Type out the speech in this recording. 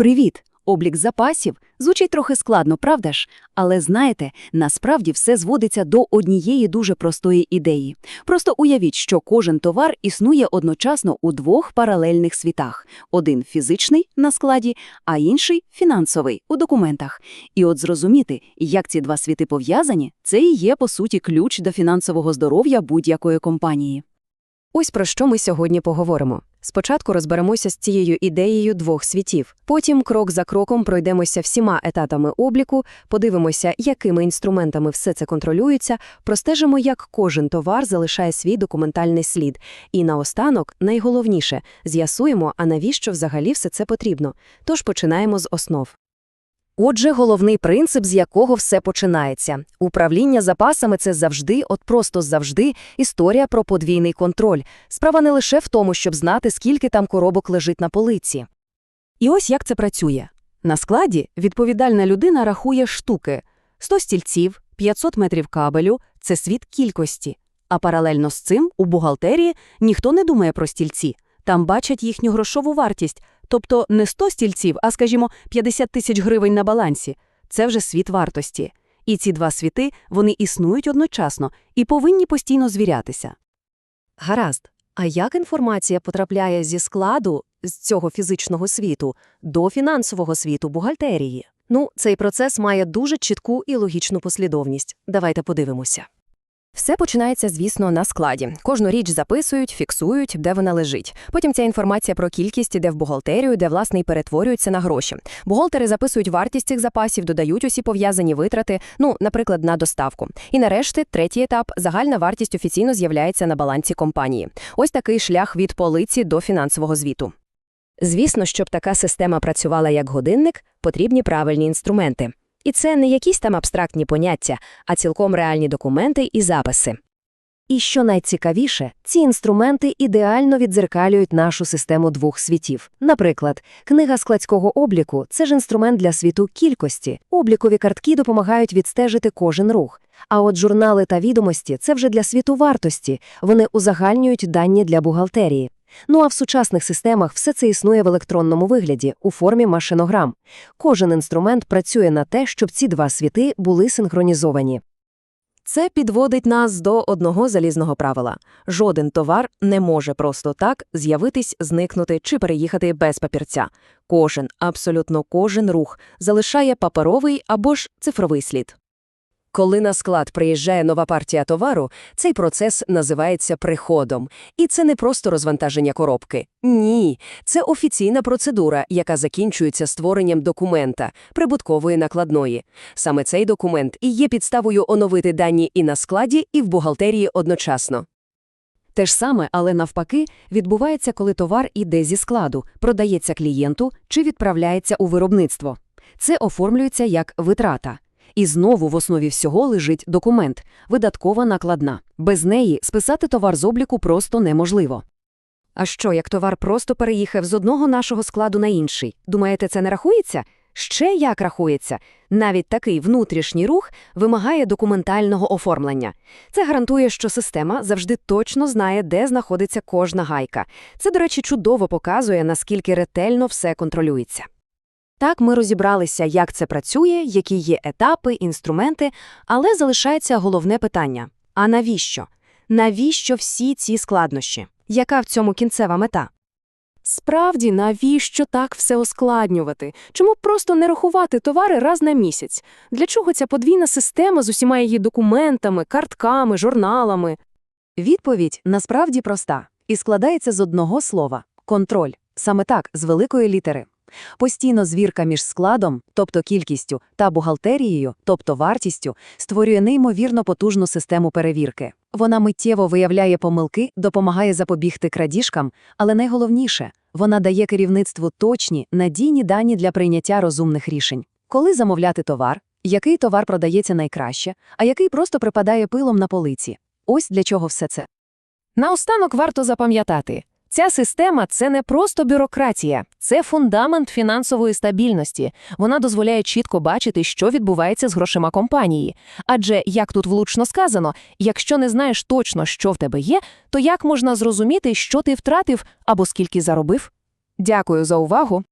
Привіт! Облік запасів звучить трохи складно, правда ж? Але знаєте, насправді все зводиться до однієї дуже простої ідеї. Просто уявіть, що кожен товар існує одночасно у двох паралельних світах: один фізичний на складі, а інший фінансовий у документах. І от зрозуміти, як ці два світи пов'язані, це і є по суті ключ до фінансового здоров'я будь-якої компанії. Ось про що ми сьогодні поговоримо. Спочатку розберемося з цією ідеєю двох світів. Потім крок за кроком пройдемося всіма етапами обліку, подивимося, якими інструментами все це контролюється, простежимо, як кожен товар залишає свій документальний слід. І наостанок, найголовніше, з'ясуємо, а навіщо взагалі все це потрібно. Тож починаємо з основ. Отже, головний принцип, з якого все починається. Управління запасами це завжди, от просто завжди, історія про подвійний контроль. Справа не лише в тому, щоб знати, скільки там коробок лежить на полиці. І ось як це працює. На складі відповідальна людина рахує штуки. 100 стільців, 500 метрів кабелю – це світ кількості. А паралельно з цим у бухгалтерії ніхто не думає про стільці. Там бачать їхню грошову вартість, тобто не 100 стільців, а, скажімо, 50 тисяч гривень на балансі. Це вже світ вартості. І ці два світи, вони існують одночасно і повинні постійно звірятися. Гаразд. А як інформація потрапляє зі складу, з цього фізичного світу, до фінансового світу бухгалтерії? Ну, цей процес має дуже чітку і логічну послідовність. Давайте подивимося. Все починається, звісно, на складі. Кожну річ записують, фіксують, де вона лежить. Потім ця інформація про кількість іде в бухгалтерію, де, власне, і перетворюється на гроші. Бухгалтери записують вартість цих запасів, додають усі пов'язані витрати, ну, наприклад, на доставку. І нарешті, третій етап загальна вартість офіційно з'являється на балансі компанії. Ось такий шлях від полиці до фінансового звіту. Звісно, щоб така система працювала як годинник, потрібні правильні інструменти. І це не якісь там абстрактні поняття, а цілком реальні документи і записи. І що найцікавіше, ці інструменти ідеально віддзеркалюють нашу систему двох світів. Наприклад, книга складського обліку це ж інструмент для світу кількості. Облікові картки допомагають відстежити кожен рух. А от журнали та відомості це вже для світу вартості, вони узагальнюють дані для бухгалтерії. Ну а в сучасних системах все це існує в електронному вигляді, у формі машинограм. Кожен інструмент працює на те, щоб ці два світи були синхронізовані. Це підводить нас до одного залізного правила. Жоден товар не може просто так з'явитись, зникнути чи переїхати без папірця. Кожен, абсолютно кожен рух залишає паперовий або ж цифровий слід. Коли на склад приїжджає нова партія товару, цей процес називається приходом. І це не просто розвантаження коробки. Ні, це офіційна процедура, яка закінчується створенням документа, прибуткової накладної. Саме цей документ і є підставою оновити дані і на складі, і в бухгалтерії одночасно. Те ж саме, але навпаки, відбувається, коли товар іде зі складу, продається клієнту чи відправляється у виробництво. Це оформлюється як витрата. І знову в основі всього лежить документ – видаткова накладна. Без неї списати товар з обліку просто неможливо. А що, як товар просто переїхав з одного нашого складу на інший? Думаєте, це не рахується? Ще як рахується. Навіть такий внутрішній рух вимагає документального оформлення. Це гарантує, що система завжди точно знає, де знаходиться кожна гайка. Це, до речі, чудово показує, наскільки ретельно все контролюється. Так, ми розібралися, як це працює, які є етапи, інструменти, але залишається головне питання: а навіщо? Навіщо всі ці складнощі? Яка в цьому кінцева мета? Справді, навіщо так все ускладнювати? Чому просто не рахувати товари раз на місяць? Для чого ця подвійна система з усіма її документами, картками, журналами? Відповідь насправді проста і складається з одного слова контроль. Саме так, з великої літери. Постійно звірка між складом, тобто кількістю, та бухгалтерією, тобто вартістю, створює неймовірно потужну систему перевірки. Вона миттєво виявляє помилки, допомагає запобігти крадіжкам, але найголовніше вона дає керівництву точні, надійні дані для прийняття розумних рішень. Коли замовляти товар, який товар продається найкраще, а який просто припадає пилом на полиці. Ось для чого все це. Наостанок варто запам'ятати. Ця система це не просто бюрократія, це фундамент фінансової стабільності. Вона дозволяє чітко бачити, що відбувається з грошима компанії. Адже, як тут влучно сказано, якщо не знаєш точно, що в тебе є, то як можна зрозуміти, що ти втратив або скільки заробив? Дякую за увагу.